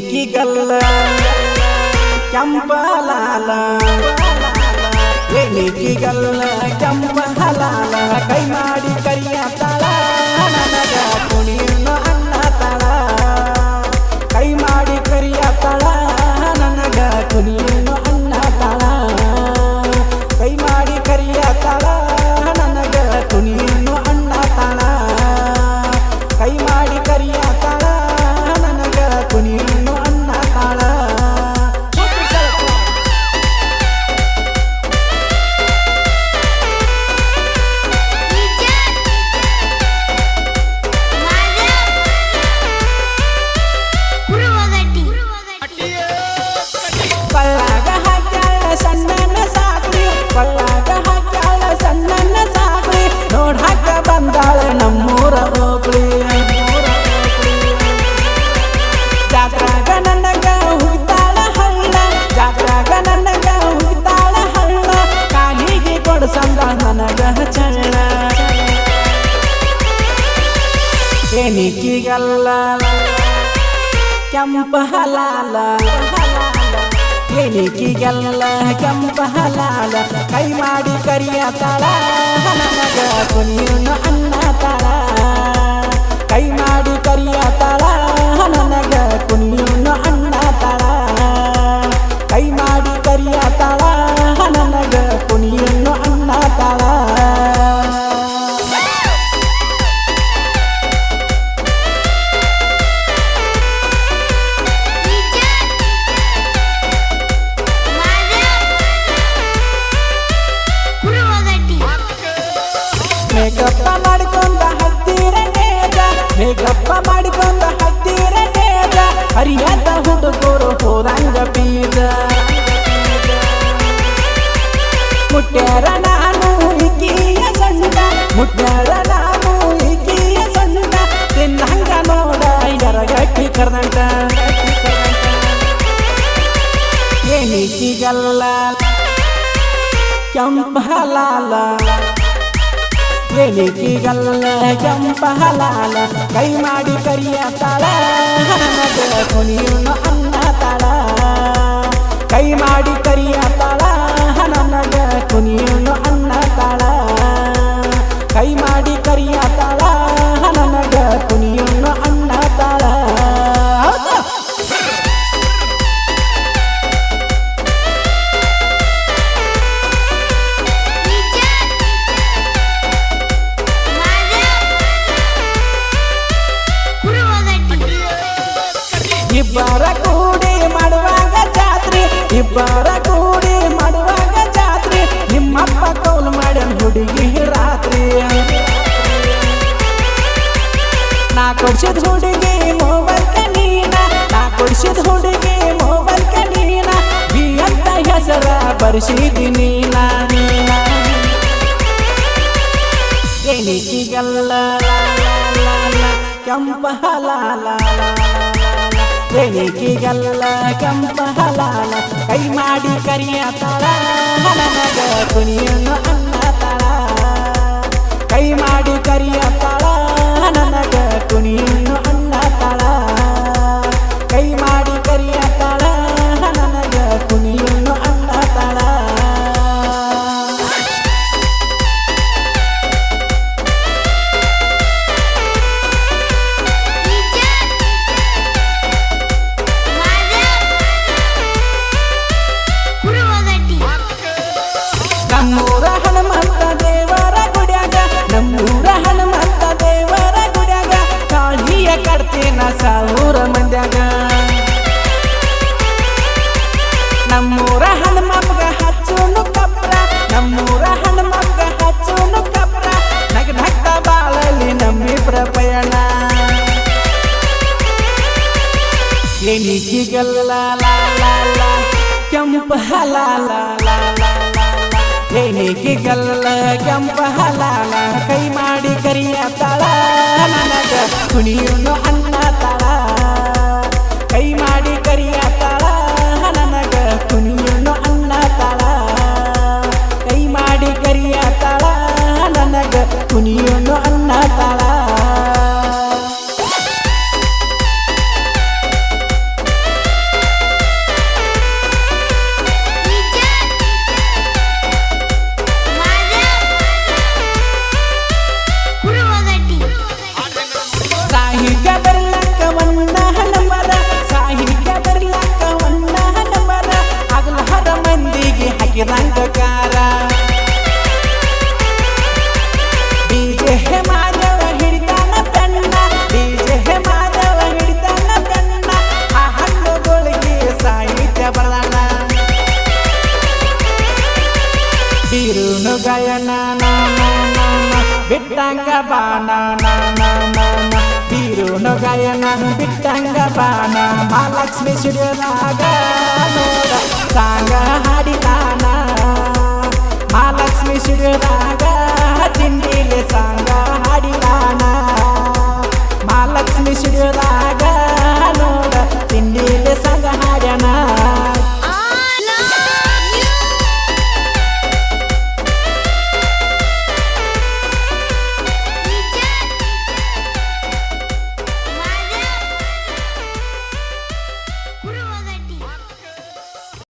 ಏನಿಕಿ ಕೆಂಪಲಾಲ. ಕೆಂಪ ಲಾಲ ಏನಿಕಿ ಗಲ್ಲ ಕೆಂಪ ಹಲಾಲ ಕೈ ಮಾಡಿ ಕರಿಯ ಏನಿಕ್ಕಿಗಲ್ಲ ಕೆಂಪ ಹಲಾಲ ಏನಿಕ್ಕಿಗೆಲ್ಲ ಕೆಂಪ ಹಲಾಲ ಕೈ ಮಾಡಿ ಕರಿಯ ತಳ. ನನಗ ಕುಣಿಯನ್ನು ಅನ್ನ ತಳ. ಕೈ ಮಾಡಿ ಕರಿಯ ತಳ. ಮೇಕಪ್ಪ ಮಾಡ್ಕೊಂಡ ಹತ್ತಿರ ನೇಜ ಮೇಕಪ್ಪ ಮಾಡ್ಕೊಂಡ ಹತ್ತಿರ ನೇಜ ಹರಿಯದ ಹುಡುಗರು ಹೋದಂಗ ಬೀಜ ಮುಟ್ಟ್ಯಾರ ನಾನು ಇಕ್ಕಿಯ ಸಣ್ಣ ಮುಟ್ಟ್ಯಾರ ನಾನು ಇಕ್ಕಿಯ ಸಣ್ಣ ತಿನ್ನಂಗ ನೋಡ ಎರಗಟ್ಟಿ ಕರ್ದಂಟ ಏನಿಕ್ಕಿಗಲ್ಲ ಕೆಂಪ ಲಾಲ ಎಲಿಕಿಗಲ್ಲ ಕೆಂಪ ಹಲಾಲ, ಕೈ ಮಾಡಿ ಕರಿಯ ತಾಳ. ನನಗ ಕುಣಿಯುನು ಅನ್ನ ತಾಳ. ಕೈ ಮಾಡಿ ಕರಿಯ ತಳ. ಇಬ್ಬರ ಕೂಡಿ ಮಾಡುವಾಗ ಜಾತ್ರೆ, ಇಬ್ಬರ ಕೂಡಿ ಮಾಡುವಾಗ ಜಾತ್ರೆ. ನಿಮ್ಮಪ್ಪ ಕೌಲ್ ಮಾಡಿ ಹುಡುಗಿ ರಾತ್ರಿ. ನಾ ಕೊಡ್ಸಿದ ಹುಡುಗಿ ಮೊಬೈಲ್ ಕಣೀನ ನಾ ಕೊಡ್ಸಿದ ಹುಡುಗಿ ಮೊಬೈಲ್ ಕಣೀನ ಬಿ ಅಂತ ಹೆಸರ ಬರ್ಸಿದೀನಿ ನೀನ. ಕೆಂಪ ಹಲಾಲ ಎಣಿಕಿಗಲ್ಲ ಕೆಂಪ ಹಲಾಲ ಕೈ ಮಾಡಿ ಕರಿಯ ತಳ ನನಗ ಕುಣಿಯನ್ನು ಅನ್ನ ತಳ. ಕೈ ಮಾಡಿ ಕರಿಯ ಎಣಿಕಿಗಲ್ಲ ಲಾ ಲಾ ಲಾ ಕೆಂಪ ಹಲಾಲ ಲಾ ಲಾ ಏನಿಗೆಗಲ್ಲ ಕೆಂಪ ಹಲಾಲ ಕೈ ಮಾಡಿ ಕರಿಯ ತಳ, ನನಗ ಕುಣಿಯುನು ಅನ್ನ ಬಿಟ್ಟಂಗ ಬಾಣ ಬೀರುನು ಗಯನ ಬಿಟ್ಟಂಗ ಬಾಣ ಮಹಾಲಕ್ಷ್ಮಿ ಸುಡಿಯೋದಾಗ ಸಾಂಗ ಹಾಡಿದಾನ ಮಹಾಲಕ್ಷ್ಮಿ ಸಿಡಿದಾಗ